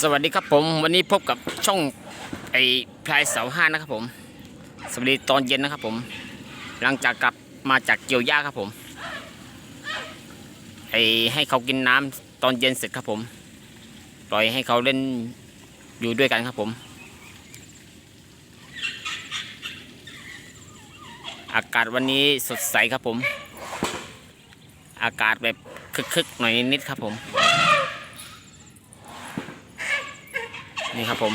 สวัสดีครับผมวันนี้พบกับช่องไอ้พลายเสาห้านะครับผม สวัสดีตอนเย็นนะครับผม หลังจากกลับมาจากเกี่ยวหญ้าครับผมไอ้ให้เขากินน้ำตอนเย็นเสร็จครับผม ปล่อยให้เขาเล่นอยู่ด้วยกันครับผม อากาศวันนี้สดใสครับผม อากาศแบบคึกๆหน่อยนิดครับผม นี่ครับผม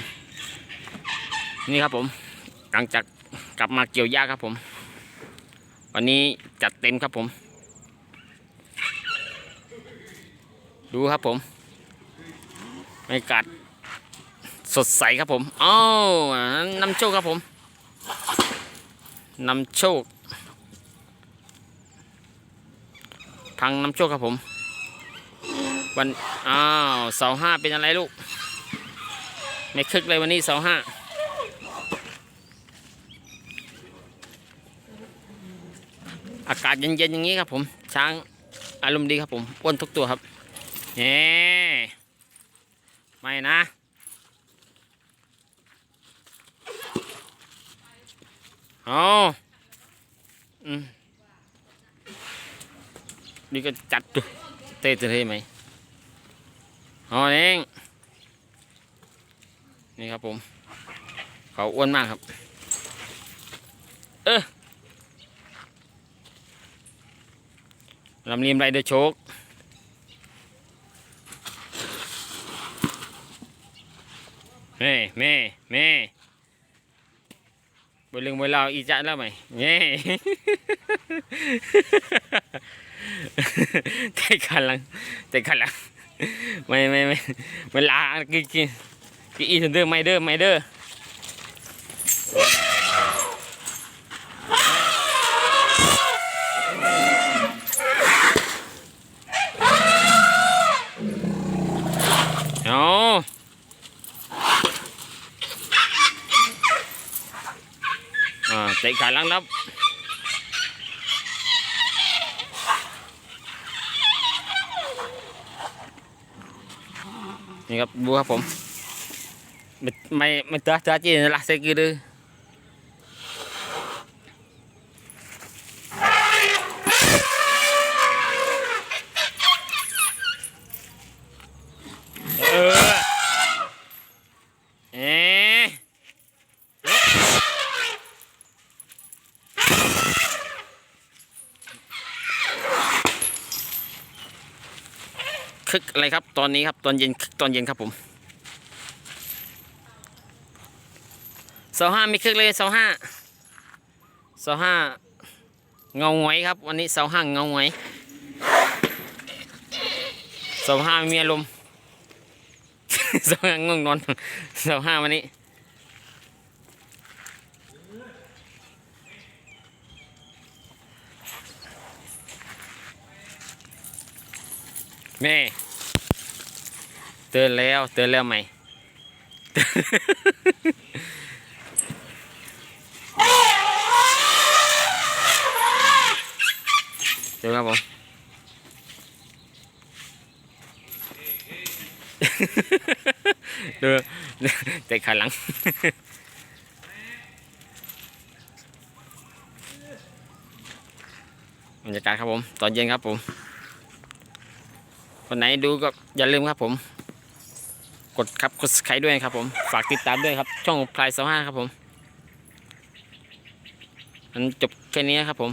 นี่ครับผม หลังจากกลับมาเกี่ยวหญ้าครับผม วันนี้จัดเต็มครับผม ดูครับผมบรรยากาศสดใสครับผมอ้าวนำโชคครับผมนำโชคทางนำโชคครับผม วัน อ้าวเสาห้าเป็นอะไรลูก ไม่คึกเลยวันนี้เสาห้าอากาศเย็นๆอย่างนี้ครับผมช้างอารมณ์ดีครับผมอ้วนทุกตัวครับเน่ไม่นะ เอาอืมนี่ก็จัดตัวเตะตัวเทไหมเอาเอง นี่ครับผม เขาอ้วนมากครับ เออลำเลียมไรเดอร์โชกแม่แม่แม่บนเรื่องบนเราวอีจัดแล้วไหมแง่แต่ขันลังแต่ขันลังไม่ไม่ไม่ไม่ลากิน กี่อีเซนเดอร์ไมเดอร์ไมเดอร์เอาอ่าเตะขาลังรับนี่ครับบัวครับผม ซกิるเออเอ๊ะคึกอะไรครับ ตอนนี้ครับ ตอนเย็น ตอนเย็นครับผม เสาห้ามีคึกเลยเสาห้าเสาห้าเงาหงอยครับ วันนี้เสาห้าเงาหงอยเสาห้ามีอารมณ์เสาห้าง่วงนอนเสาห้าวันนี้แม่เตือนแล้วเตือนแล้วไหม ดูครับผมดูเตะขาหลัง บรรยากาศครับผม ตอนเย็นครับผม คนไหนดูก็อย่าลืมครับผม กดครับกดไครด้วยครับผม ฝากติดตามด้วยครับ ช่องพลายสห้าครับผม มันจบแค่นี้ครับผม